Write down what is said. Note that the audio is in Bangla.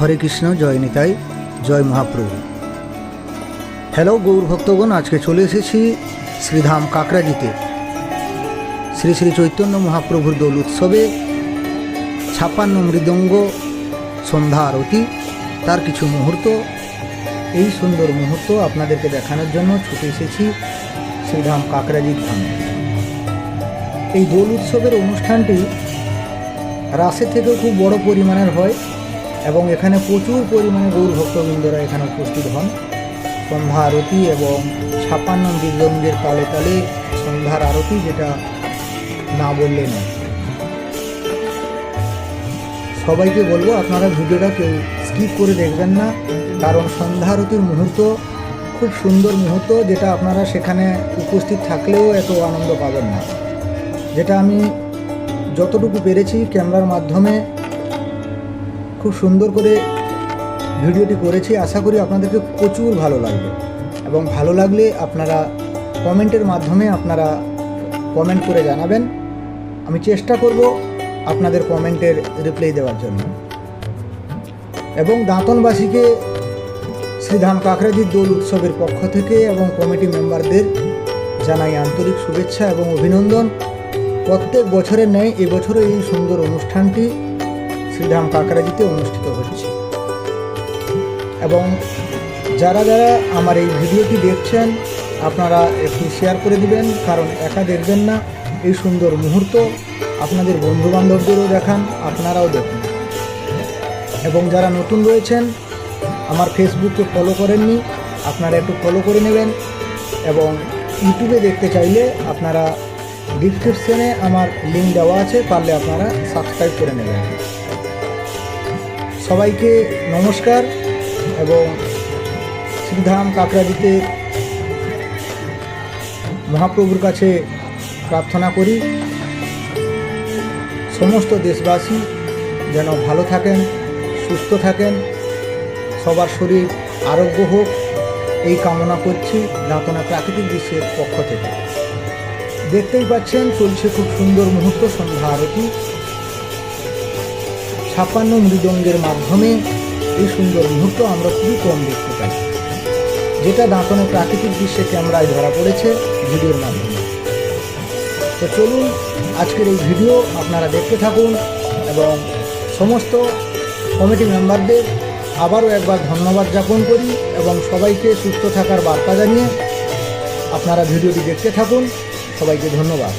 হরে কৃষ্ণ, জয় নিতাই, জয় মহাপ্রভু। হ্যালো গৌর ভক্তগণ, আজকে চলে এসেছি শ্রীধাম কাকরাজিতে। শ্রী শ্রী চৈতন্য মহাপ্রভুর দোল উৎসবে ছাপ্পান্ন মৃদঙ্গ সন্ধ্যা আরতি, তার কিছু মুহূর্ত। এই সুন্দর মুহূর্ত আপনাদেরকে দেখানোর জন্য ছুটে এসেছি শ্রীধাম কাকরাজির ধামে। এই দোল উৎসবের অনুষ্ঠানটি রাসের থেকেও খুব বড় পরিমাণের হয়। এবং এখানে প্রচুর পরিমাণে গৌর ভক্তবৃন্দরা এখানে উপস্থিত হন। সন্ধ্যা আরতি এবং ছাপান্ন মৃদঙ্গের তালে তালে সন্ধ্যার আরতি যেটা না বললে নয়। সবাইকে বলব, আপনারা ভিডিওটা কেউ স্কিপ করে দেখবেন না, কারণ সন্ধ্যা আরতির মুহূর্ত খুব সুন্দর মুহূর্ত, যেটা আপনারা সেখানে উপস্থিত থাকলেও এত আনন্দ পাবেন না। যেটা আমি যতটুকু পেরেছি ক্যামেরার মাধ্যমে খুব সুন্দর করে ভিডিওটি করেছি। আশা করি আপনাদেরকে প্রচুর ভালো লাগবে। এবং ভালো লাগলে আপনারা কমেন্টের মাধ্যমে আপনারা কমেন্ট করে জানাবেন। আমি চেষ্টা করব আপনাদের কমেন্টের রিপ্লাই দেওয়ার জন্য। এবং দাঁতনবাসীকে শ্রীধাম কাকরাজির দোল উৎসবের পক্ষ থেকে এবং কমিটি মেম্বারদের জানাই আন্তরিক শুভেচ্ছা এবং অভিনন্দন। প্রত্যেক বছরের ন্যায় এবছরও এই সুন্দর অনুষ্ঠানটি শ্রীধাম কাকরাজিতে অনুষ্ঠিত হচ্ছে। এবং যারা যারা আমার এই ভিডিওটি দেখছেন, আপনারা একটু শেয়ার করে দিবেন, কারণ একা দেখবেন না। এই সুন্দর মুহূর্ত আপনাদের বন্ধুবান্ধবদেরও দেখান, আপনারাও দেখুন। এবং যারা নতুন রয়েছেন, আমার ফেসবুককে ফলো করেননি, আপনারা একটু ফলো করে নেবেন। এবং ইউটিউবে দেখতে চাইলে আপনারা ডিসক্রিপশনে আমার লিঙ্ক দেওয়া আছে, পারলে আপনারা সাবস্ক্রাইব করে নেবেন। সবাইকে নমস্কার এবং শ্রীধাম কাকরাজিতে মহাপ্রভুর কাছে প্রার্থনা করি। সমস্ত দেশবাসী যেন ভালো থাকেন, সুস্থ থাকেন, সবার শরীর আরোগ্য হোক, এই কামনা করছি দাঁতনা প্রাকৃতিক দৃশ্যের পক্ষ থেকে। দেখতেই পাচ্ছেন, চলছে খুব সুন্দর মুহূর্ত, সন্ধ্যা আরতি। ছাপ্পান্ন মৃদঙ্গের মাধ্যমে এই সুন্দর মুহূর্ত আমরা খুবই কম দেখতে পাই, যেটা দাঁতনে প্রাকৃতিক দৃশ্যে ক্যামেরায় ধরা পড়েছে ভিডিওর মাধ্যমে। তো চলুন আজকের এই ভিডিও আপনারা দেখতে থাকুন এবং সমস্ত কমিটি মেম্বারদের আবারও একবার ধন্যবাদ জ্ঞাপন করি এবং সবাইকে সুস্থ থাকার বার্তা জানিয়ে আপনারা ভিডিওটি দেখতে থাকুন। সবাইকে ধন্যবাদ।